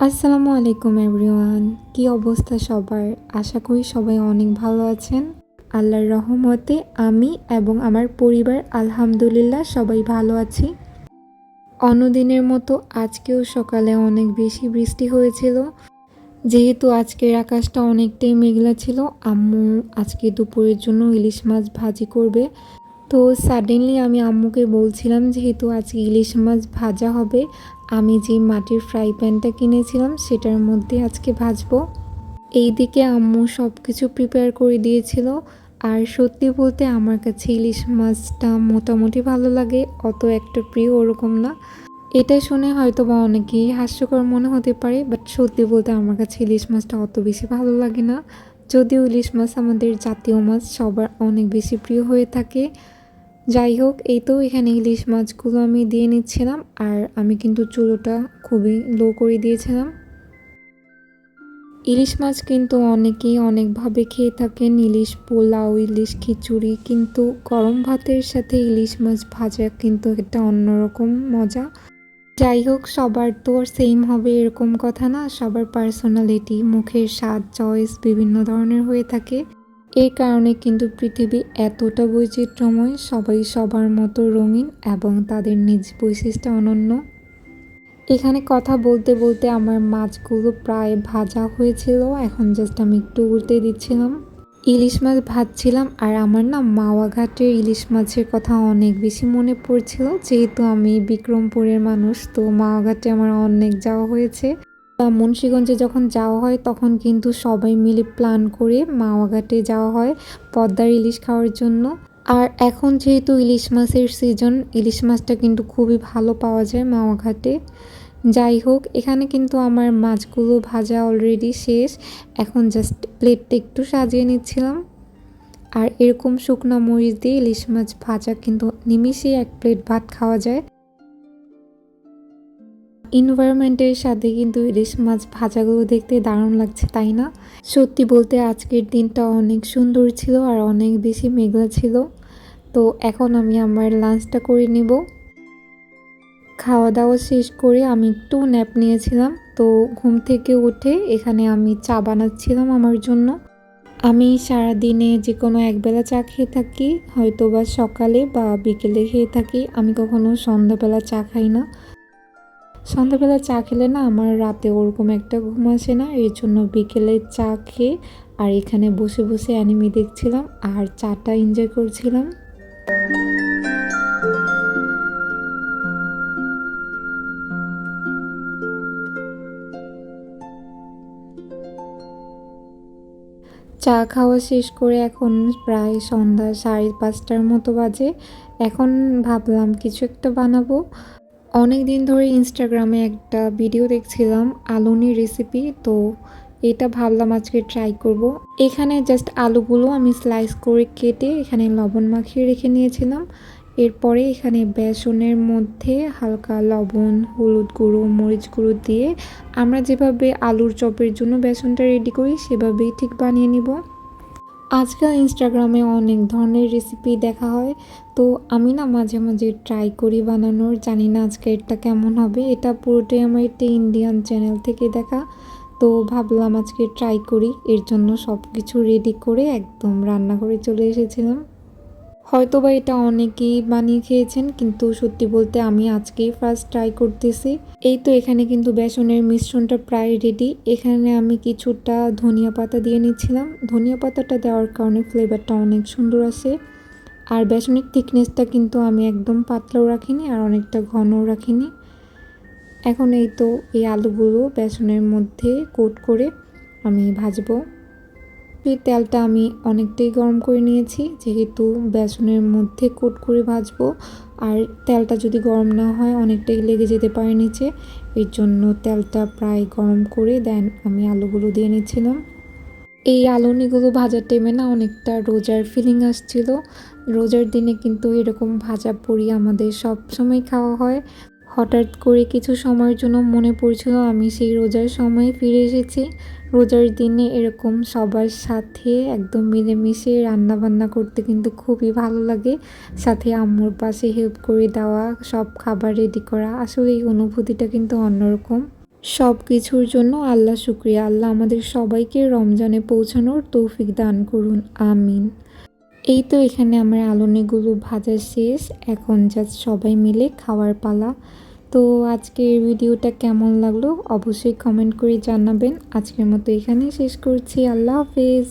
আসসালামু আলাইকুম এভরিওয়ান। কি অবস্থা সবার? আশা করি সবাই অনেক ভালো আছেন। আল্লাহর রহমতে আমি এবং আমার পরিবার আলহামদুলিল্লাহ সবাই ভালো আছি। অন্যদিনের মতো আজকেও সকালে অনেক বেশি বৃষ্টি হয়েছিল। যেহেতু আজকের আকাশটা অনেকটাই মেঘলা ছিল, আম্মু আজকে দুপুরের জন্য ইলিশ মাছ ভাজি করবে। তো সাডেনলি আমি আম্মুকে বলছিলাম, যেহেতু আজকে ইলিশ মাছ ভাজা হবে, আমি যে মাটির ফ্রাই প্যানটা কিনেছিলাম, সেটার মধ্যে আজকে ভাজবো। এইদিকে আম্মু সব কিছু প্রিপেয়ার করে দিয়েছিল। আর সত্যি বলতে আমার কাছে ইলিশ মাছটা মোটামুটি ভালো লাগে, অত একটা প্রিয় ওরকম না। এটা শুনে হয়তো বা অনেকেই হাস্যকর মনে হতে পারে বাট সত্যি বলতে আমার কাছে ইলিশ মাছটা অত বেশি ভালো লাগে না। যদিও ইলিশ মাছ আমাদের জাতীয় মাছ, সবার অনেক বেশি প্রিয় হয়ে থাকে। যাই হোক, এই তো এখানে ইলিশ মাছগুলো আমি দিয়ে নিচ্ছিলাম আর আমি কিন্তু চুলোটা খুবই লো করে দিয়েছিলাম। ইলিশ মাছ কিন্তু অনেকেই অনেকভাবে খেয়ে থাকেন, ইলিশ পোলাও, ইলিশ খিচুড়ি, কিন্তু গরম ভাতের সাথে ইলিশ মাছ ভাজা কিন্তু একটা অন্যরকম মজা। যাই হোক, সবার তো আর সেম হবে এরকম কথা না, সবার পার্সোনালিটি মুখের স্বাদ চয়েস বিভিন্ন ধরনের হয়ে থাকে। এই কারণে কিন্তু পৃথিবী এতটা বৈচিত্র্যময়, সবাই সবার মতো রঙিন এবং তাদের নিজ বৈশিষ্ট্য অনন্য। এখানে কথা বলতে বলতে আমার মাছগুলো প্রায় ভাজা হয়েছিল, এখন জাস্ট আমি একটু উল্টে দিচ্ছিলাম। ইলিশ মাছ ভাজছিলাম আর আমার না মাওয়া ঘাটের ইলিশ মাছের কথা অনেক বেশি মনে পড়ছিল। যেহেতু আমি বিক্রমপুরের মানুষ, তো মাওয়াঘাটে আমার অনেক যাওয়া হয়েছে। মুন্সীগঞ্জে যখন যাওয়া হয়, তখন কিন্তু সবাই মিলে প্ল্যান করে মাওয়াঘাটে যাওয়া হয় পদ্মার ইলিশ খাওয়ার জন্য। আর এখন যেহেতু ইলিশ মাছের সিজন ইলিশ মাছটা কিন্তু খুবই ভালো পাওয়া যায় মাওয়াঘাটে। যাই হোক, এখানে কিন্তু আমার মাছগুলো ভাজা অলরেডি শেষ। এখন জাস্ট প্লেটটা একটু সাজিয়ে নিচ্ছিলাম। আর এরকম শুকনো মরিচ দিয়ে ইলিশ মাছ ভাজা কিন্তু নিমিষেই এক প্লেট ভাত খাওয়া যায়। ইনভায়রনমেন্টের সাথে কিন্তু ইলিশ মাছ ভাজাগুলো দেখতে দারুণ লাগছে, তাই না? সত্যি বলতে আজকের দিনটা অনেক সুন্দর ছিল আর অনেক বেশি মেঘলা ছিল। তো এখন আমি আমার লাঞ্চটা করে নিব। খাওয়া দাওয়া শেষ করে আমি একটু ন্যাপ নিয়েছিলাম, তো ঘুম থেকে উঠে এখানে আমি চা বানাচ্ছিলাম আমার জন্য। আমি সারা দিনে যে কোনো একবেলা চা খেয়ে থাকি হয়তো বা সকালে বা বিকেলে খেয়ে থাকি, আমি কখনো সন্ধ্যাবেলা চা খাই না। সন্ধ্যাবেলা চা খেলে না আমার রাতে ওরকম একটা ঘুম আসে না এর জন্য বিকেলে চা খেয়ে আর এখানে বসে বসে অ্যানিমি দেখছিলাম আর চাটা এনজয় করছিলাম। চা খাওয়া শেষ করে এখন প্রায় সন্ধ্যা সাড়ে পাঁচটার মতো বাজে, এখন ভাবলাম কিছু একটা বানাবো। অনেক দিন ধরে ইনস্টাগ্রামে একটা ভিডিও দেখছিলাম আলুনি রেসিপি তো এটা ভাবলাম আজকে ট্রাই করব। এখানে জাস্ট আলুগুলো আমি স্লাইস করে কেটে এখানে লবণ মাখিয়ে রেখে নিয়েছিলাম এরপরে এখানে বেসনের মধ্যে হালকা লবণ, হলুদ গুঁড়ো, মরিচ গুঁড়ো দিয়ে আমরা যেভাবে আলুর চপের জন্য বেসনটা রেডি করি, সেভাবেই ঠিক বানিয়ে নিব আজকাল ইনস্টাগ্রামে অনেক ধরনের রেসিপি দেখা হয়। তো আমি না মাঝে মাঝে ট্রাই করি বানানোর। জানি না আজকে এটা কেমন হবে। এটা পুরোটাই আমার একটা ইন্ডিয়ান চ্যানেল থেকে দেখা। তো ভাবলাম আজকে ট্রাই করি। এর জন্য সব কিছু রেডি করে একদম রান্নাঘরে চলে এসেছিলাম। হয়তো বা এটা অনেকেই বানিয়ে খেয়েছেন, কিন্তু সত্যি বলতে আমি আজকেই ফার্স্ট ট্রাই করতেছি। এই তো এখানে কিন্তু বেসনের মিশ্রণটা প্রায় রেডি এখানে আমি কিছুটা ধনিয়া পাতা দিয়ে নিচ্ছিলাম। ধনিয়া পাতাটা দেওয়ার কারণে ফ্লেভারটা অনেক সুন্দর আসে। আর বেসনের থিকনেসটা কিন্তু আমি একদম পাতলাও রাখিনি আর অনেকটা ঘনও রাখিনি। এখন এই তো এই আলুগুলো বেসনের মধ্যে কোট করে আমি ভাজবো। তেলটা আমি অনেকটাই গরম করে নিয়েছি, যেহেতু বেসনের মধ্যে কোট করে ভাজবো। আর তেলটা যদি গরম না হয়, অনেকটাই লেগে যেতে পারে নিচে। এর জন্য তেলটা প্রায় গরম করে দেন, আমি আলুগুলো দিয়ে নিচ্ছিলাম। এই আলুনিগুলো ভাজার টাইমে না অনেকটা রোজার ফিলিং আসছিল। রোজার দিনে কিন্তু এরকম ভাজা পড়ি আমাদের সব সময় খাওয়া হয়। হঠাৎ করে কিছু সময়ের জন্য মনে পড়ছিল, আমি সেই রোজার সময়ে ফিরে এসেছি। রোজার দিনে এরকম সবার সাথে একদম মিলেমিশে রান্না বান্না করতে কিন্তু খুবই ভালো লাগে। সাথে আম্মুর পাশে হেল্প করে দেওয়া, সব খাবার রেডি করা, আসলে এই অনুভূতিটা কিন্তু অন্যরকম। সব কিছুর জন্য আল্লাহ শুক্রিয়া। আল্লাহ আমাদের সবাইকে রমজানে পৌঁছানোর তৌফিক দান করুন। আমিন। এই তো এখানে আমার আলোনেগুলো ভাজা শেষ। এখন জাস্ট সবাই মিলে খাওয়ার পালা। তো আজকের ভিডিওটা কেমন লাগল? অবশ্যই কমেন্ট করে জানাবেন। আজকের মতো এখানেই শেষ করছি। আল্লাহ হাফেজ।